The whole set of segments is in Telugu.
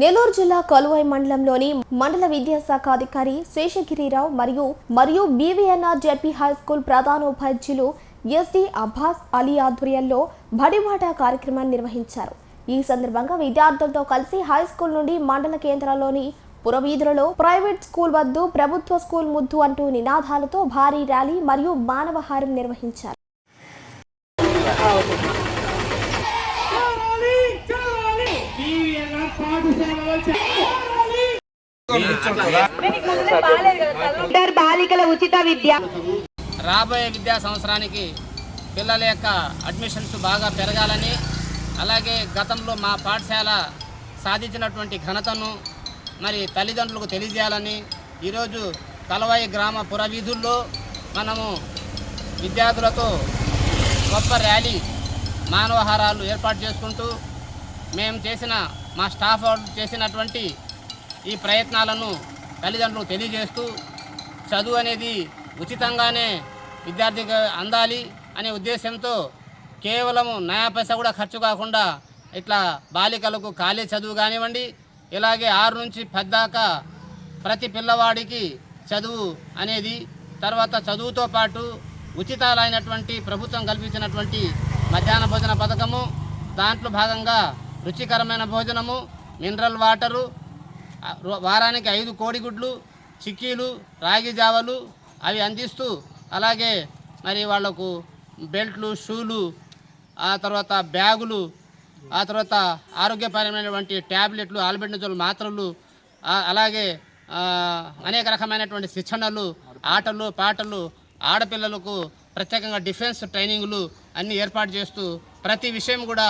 నెల్లూరు జిల్లా కలువై మండలంలోని మండల విద్యాశాఖ అధికారి శేషగిరిరావు మరియు మరియు బీవీఎన్ఆర్ జెడ్పీ హై స్కూల్ ప్రధానోపాధ్యులు ఎస్డి అబ్బాస్ అలీ ఆధ్వర్యంలో బడిబాట కార్యక్రమాన్ని నిర్వహించారు. ఈ సందర్భంగా విద్యార్థులతో కలిసి హై స్కూల్ నుండి మండల కేంద్రంలోని పురవీధులలో ప్రైవేట్ స్కూల్ వద్దు ప్రభుత్వ స్కూల్ ముద్దు అంటూ నినాదాలతో భారీ ర్యాలీ మరియు మానవహారం నిర్వహించారు. బాలికల ఉచిత విద్య. రాబోయే విద్యా సంవత్సరానికి పిల్లల యొక్క అడ్మిషన్స్ బాగా పెరగాలని అలాగే గతంలో మా పాఠశాల సాధించినటువంటి ఘనతను మరి తల్లిదండ్రులకు తెలియజేయాలని ఈరోజు కలవాయి గ్రామ పురవీధుల్లో మనము విద్యార్థులతో గొప్ప ర్యాలీ మానవహారాలు ఏర్పాటు చేసుకుంటూ మేము చేసిన మా స్టాఫ్ చేసినటువంటి ఈ ప్రయత్నాలను తల్లిదండ్రులకు తెలియజేస్తూ చదువు అనేది ఉచితంగానే విద్యార్థికి అందాలి అనే ఉద్దేశంతో కేవలం నయా పైసా కూడా ఖర్చు కాకుండా ఇట్లా బాలికలకు కాలేజ్ చదువు కానివ్వండి ఇలాగే ఆరు నుంచి పద్దాకా ప్రతి పిల్లవాడికి చదువు అనేది తర్వాత చదువుతో పాటు ఉచితాలైనటువంటి ప్రభుత్వం కల్పించినటువంటి మధ్యాహ్న భోజన పథకము దాంట్లో భాగంగా రుచికరమైన భోజనము మినరల్ వాటరు వారానికి ఐదు కోడిగుడ్లు చిక్కీలు రాగి జావలు అవి అందిస్తూ అలాగే మరి వాళ్ళకు బెల్ట్లు షూలు ఆ తర్వాత బ్యాగులు ఆ తర్వాత ఆరోగ్యపరమైనటువంటి ట్యాబ్లెట్లు ఆల్బెండజోల్ మాత్రలు అలాగే అనేక రకమైనటువంటి శిక్షణలు ఆటలు పాటలు ఆడపిల్లలకు ప్రత్యేకంగా డిఫెన్స్ ట్రైనింగ్లు అన్నీ ఏర్పాటు చేస్తూ ప్రతి విషయం కూడా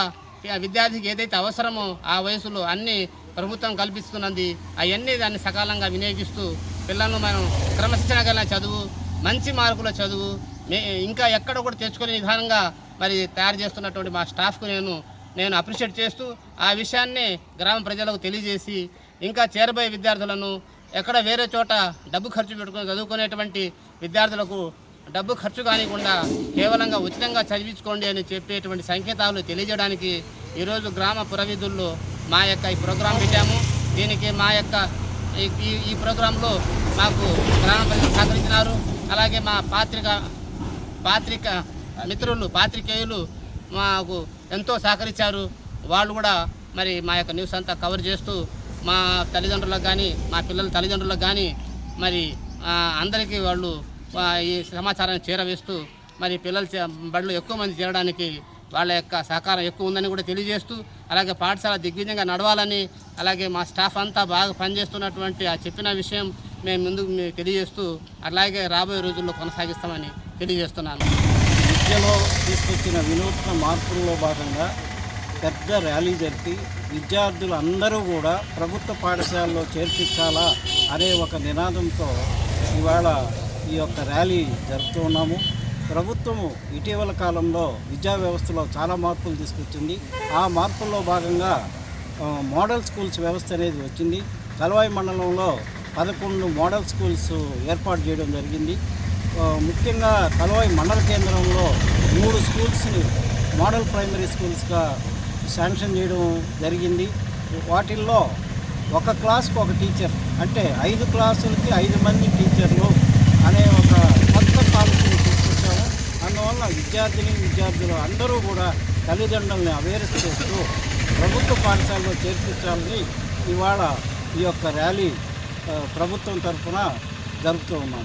విద్యార్థికి ఏదైతే అవసరమో ఆ వయసులో అన్ని ప్రభుత్వం కల్పిస్తున్నది అవన్నీ దాన్ని సకాలంగా వినియోగిస్తూ పిల్లలను మనం క్రమశిక్షణ కలిగిన చదువు మంచి మార్కుల చదువు మే ఇంకా ఎక్కడ కూడా తెచ్చుకునే విధానంగా మరి తయారు చేస్తున్నటువంటి మా స్టాఫ్కు నేను నేను అప్రిషియేట్ చేస్తూ ఆ విషయాన్ని గ్రామ ప్రజలకు తెలియజేసి ఇంకా చేరబోయే విద్యార్థులను ఎక్కడ వేరే చోట డబ్బు ఖర్చు పెట్టుకుని చదువుకునేటువంటి విద్యార్థులకు డబ్బు ఖర్చు కానికుండా కేవలంగా ఉచితంగా చదివించుకోండి అని చెప్పేటువంటి సంకేతాలు తెలియజేయడానికి ఈరోజు గ్రామ పురవిధుల్లో మా యొక్క ఈ ప్రోగ్రాం పెట్టాము. దీనికి మా యొక్క ఈ- ఈ ప్రోగ్రాంలో మాకు గ్రామ ప్రజలు సహకరించినారు. అలాగే మా పాత్రిక పాత్రిక మిత్రులు పాత్రికేయులు మాకు ఎంతో సహకరించారు. వాళ్ళు కూడా మరి మా యొక్క న్యూస్ అంతా కవర్ చేస్తూ మా తల్లిదండ్రులకు కానీ మా పిల్లల తల్లిదండ్రులకు కానీ మరి అందరికీ వాళ్ళు ఈ సమాచారాన్ని చేరవేస్తూ మరి పిల్లలు చే- బడులు ఎక్కువ మంది చేరడానికి వాళ్ళ యొక్క సహకారం ఎక్కువ ఉందని కూడా తెలియజేస్తూ అలాగే పాఠశాల దిగ్విజయంగా నడవాలని అలాగే మా స్టాఫ్ అంతా బాగా పనిచేస్తున్నటువంటి ఆ చెప్పిన విషయం మేము ముందుకు మీకు తెలియజేస్తూ అలాగే రాబోయే రోజుల్లో కొనసాగిస్తామని తెలియజేస్తున్నాను. విద్యలో తీసుకొచ్చిన వినూత్న మార్పుల్లో భాగంగా పెద్ద ర్యాలీ జరిపి విద్యార్థులు అందరూ కూడా ప్రభుత్వ పాఠశాలలో చేర్పించాలా అనే ఒక నినాదంతో ఇవాళ ఈ యొక్క ర్యాలీ జరుపుతూ ఉన్నాము. ప్రభుత్వము ఇటీవల కాలంలో విద్యా వ్యవస్థలో చాలా మార్పులు తీసుకొచ్చింది. ఆ మార్పుల్లో భాగంగా మోడల్ స్కూల్స్ వ్యవస్థ అనేది వచ్చింది. కలవాయి మండలంలో పదకొండు మోడల్ స్కూల్స్ ఏర్పాటు చేయడం జరిగింది. ముఖ్యంగా కలవాయి మండల కేంద్రంలో మూడు స్కూల్స్ని మోడల్ ప్రైమరీ స్కూల్స్గా శాంక్షన్ చేయడం జరిగింది. వాటిల్లో ఒక క్లాస్కి ఒక టీచర్ అంటే ఐదు క్లాసులకి ఐదు మంది టీచర్ విద్యార్థిని విద్యార్థులు అందరూ కూడా తల్లిదండ్రులని అవేర్ చేస్తూ ప్రభుత్వ పాఠశాలలో చేర్పించాలని ఇవాళ ఈ యొక్క ర్యాలీ ప్రభుత్వం తరఫున జరుపుతూ ఉన్నాం.